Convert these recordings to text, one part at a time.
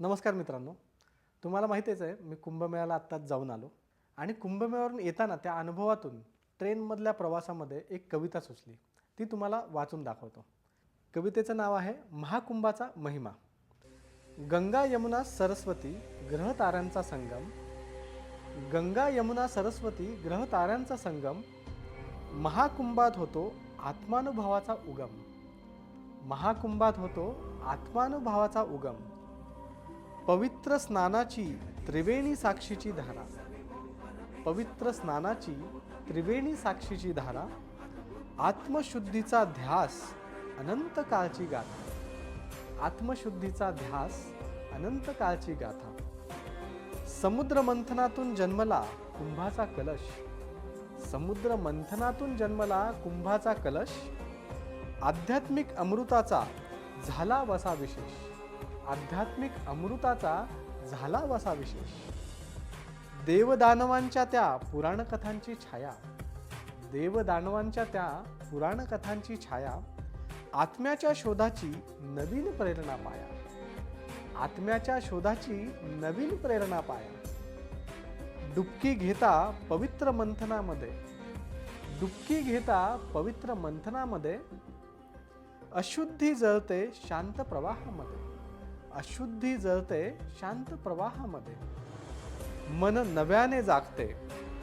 नमस्कार मित्रांनो. तुम्हाला माहितीच आहे मी कुंभमेळ्याला आत्ताच जाऊन आलो. आणि कुंभमेळ्यावरून येताना त्या अनुभवातून ट्रेनमधल्या प्रवासामध्ये एक कविता सुचली. ती तुम्हाला वाचून दाखवतो. कवितेचं नाव आहे महाकुंभाचा महिमा. गंगा यमुना सरस्वती ग्रहताऱ्यांचा संगम. गंगा यमुना सरस्वती ग्रहताऱ्यांचा संगम. महाकुंभात होतो आत्मानुभवाचा उगम. महाकुंभात होतो आत्मानुभवाचा उगम. पवित्र स्नानाची त्रिवेणी साक्षीची धारा. पवित्र स्नानाची त्रिवेणी साक्षीची धारा आत्मशुद्धीचा ध्यास अनंत काळची गाथा. आत्मशुद्धीचा ध्यास अनंत काळची गाथा. समुद्र मंथनातून जन्मला कुंभाचा कलश. समुद्र मंथनातून जन्मला कुंभाचा कलश. आध्यात्मिक अमृताचा झाला वसा विशेष. आध्यात्मिक अमृताचा झाला वसा विशेष. देवदानवांच्या त्या पुराणकथांची छाया. देवदानवांच्या त्या पुराणकथांची छाया आत्म्याच्या शोधाची नवीन प्रेरणा पाया. आत्म्याच्या शोधाची नवीन प्रेरणा पाया. डुबकी घेता पवित्र मंथनामध्ये. डुबकी घेता पवित्र मंथनामध्ये अशुद्धी जळते शांत प्रवाहामध्ये. अशुद्धी जळते शांत प्रवाहामध्ये. मन नव्याने जागते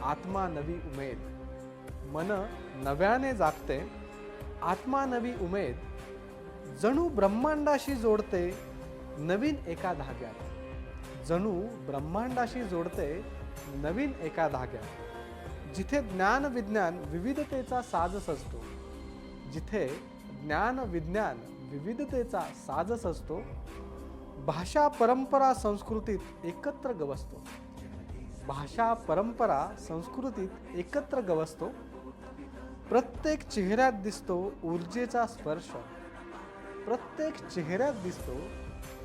आत्मा नवी उमेद. मन नव्याने जागते आत्मा नवी उमेद. जणू ब्रह्मांडाशी जोडते नवीन एका धाग्यात. जणू ब्रह्मांडाशी जोडते नवीन एका धाग्यात. जिथे ज्ञान विज्ञान विविधतेचा साज सजतो जिथे ज्ञान विज्ञान विविधतेचा साज सजतो भाषा परंपरा संस्कृतीत एकत्र गवसतो. भाषा परंपरा संस्कृतीत एकत्र गवसतो. प्रत्येक चेहऱ्यात दिसतो ऊर्जेचा स्पर्श. प्रत्येक चेहऱ्यात दिसतो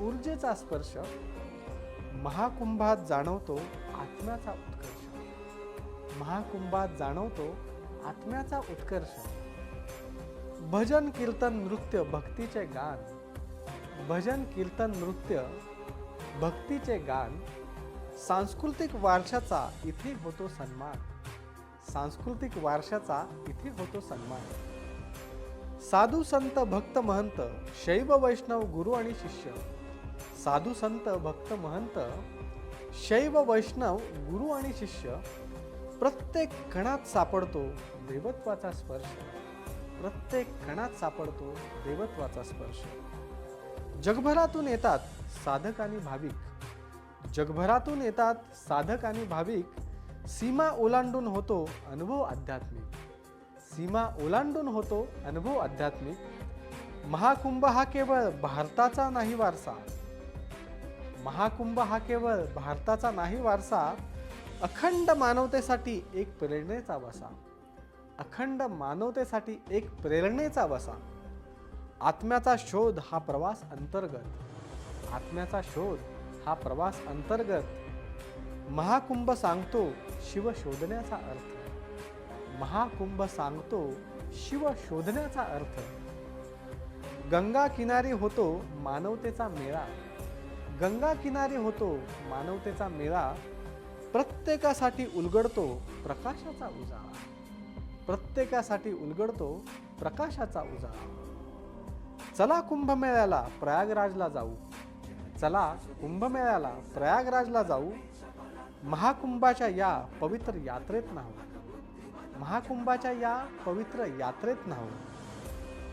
ऊर्जेचा स्पर्श. महाकुंभात जाणवतो आत्म्याचा उत्कर्ष. महाकुंभात जाणवतो आत्म्याचा उत्कर्ष. भजन कीर्तन नृत्य भक्तीचे गान. भजन कीर्तन नृत्य भक्तीचे गान सांस्कृतिक वारशाचा इथे होतो सन्मान. सांस्कृतिक वारशाचा इथे होतो सन्मान. साधू संत भक्त महंत शैव वैष्णव गुरु आणि शिष्य. साधू संत भक्त महंत शैव वैष्णव गुरु आणि शिष्य. प्रत्येक कणात सापडतो देवत्वाचा स्पर्श. प्रत्येक कणात सापडतो देवत्वाचा स्पर्श. जगभरातून येतात साधक आणि भाविक. जगभरातून येतात साधक आणि भाविक. सीमा ओलांडून होतो अनुभव आध्यात्मिक. सीमा ओलांडून होतो अनुभव आध्यात्मिक. महाकुंभ हा केवळ भारताचा नाही वारसा. महाकुंभ हा केवळ भारताचा नाही वारसा. अखंड मानवतेसाठी एक प्रेरणेचा वसा. अखंड मानवतेसाठी एक प्रेरणेचा वसा. आत्म्याचा शोध हा प्रवास अंतर्गत. आत्म्याचा शोध हा प्रवास अंतर्गत. महाकुंभ सांगतो शिव शोधण्याचा अर्थ. महाकुंभ सांगतो शिव शोधण्याचा अर्थ. गंगा किनारी होतो मानवतेचा मेळा. गंगा किनारी होतो मानवतेचा मेळा. प्रत्येकासाठी उलगडतो प्रकाशाचा उजाळा. प्रत्येकासाठी उलगडतो प्रकाशाचा उजाळा. चला कुंभमेळ्याला प्रयागराजला जाऊ. चला कुंभमेळ्याला प्रयागराजला जाऊ. महाकुंभाच्या या पवित्र यात्रेत नाहू महाकुंभाच्या या पवित्र यात्रेत न्हावू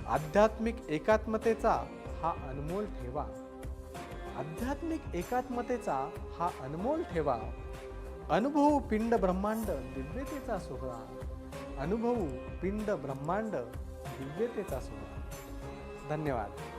आध्यात्मिक एकात्मतेचा हा अनमोल ठेवा. आध्यात्मिक एकात्मतेचा हा अनमोल ठेवा. अनुभव पिंड ब्रह्मांड दिव्यतेचा सोहळा. अनुभव पिंड ब्रह्मांड दिव्यतेचा सोहळा. धन्यवाद.